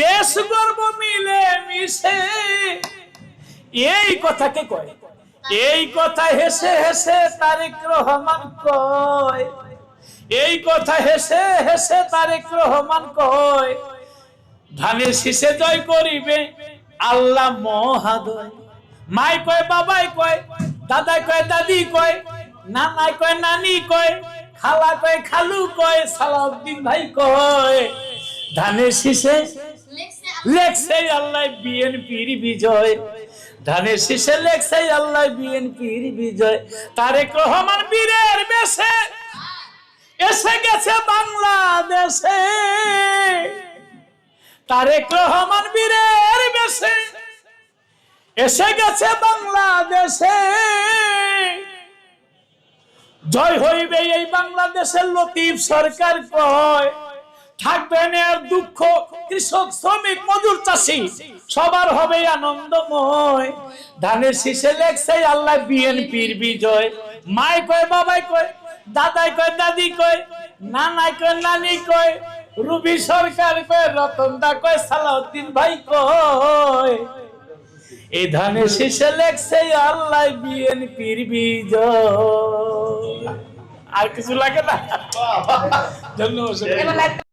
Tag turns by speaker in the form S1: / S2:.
S1: দেশ গর্ব মিলে মিশে। এই কথাকে কয়? এই কথা হেসে হেসে তারেক রহমান কয়। এই কথা হেসে হেসে তারেক রহমান কয়। ধানের শীষে জয় করিবে আল্লাহ মহাদয়। মাই কয়, বাবাই কয়, দাদাই কয়, দাদি কয়, নানাই কয়, নানি কয়, খালা কয়, খালু কয়, সালাউদ্দিন ভাই কয়। ধানের শীষে আল্লাহ বিজয়। আল্লাহ বিএনপির বিজয়। বীরের এসে গেছে বাংলাদেশে। বীরের এসে গেছে বাংলাদেশে। জয় হইবে এই বাংলাদেশের লতিফ সরকার কয়? থাকবে না আর দুঃখ কৃষক শ্রমিক মজুর চাষি সবার হবে আনন্দময়। ধানের শীষে লেখছে আল্লাহ বিএনপির বিজয়। মাই কয় বাবাই কয় দাদাই কয় দাদি কয় নানাই কয় নানি কয় রুবি সরকার কয় রতন দা কয় সালাউদ্দিন ভাই কয়। এই ধানের শীষে লেখছে আল্লাহ বিএনপির বিজয়। আর কিছু লাগে না? ধন্যবাদ।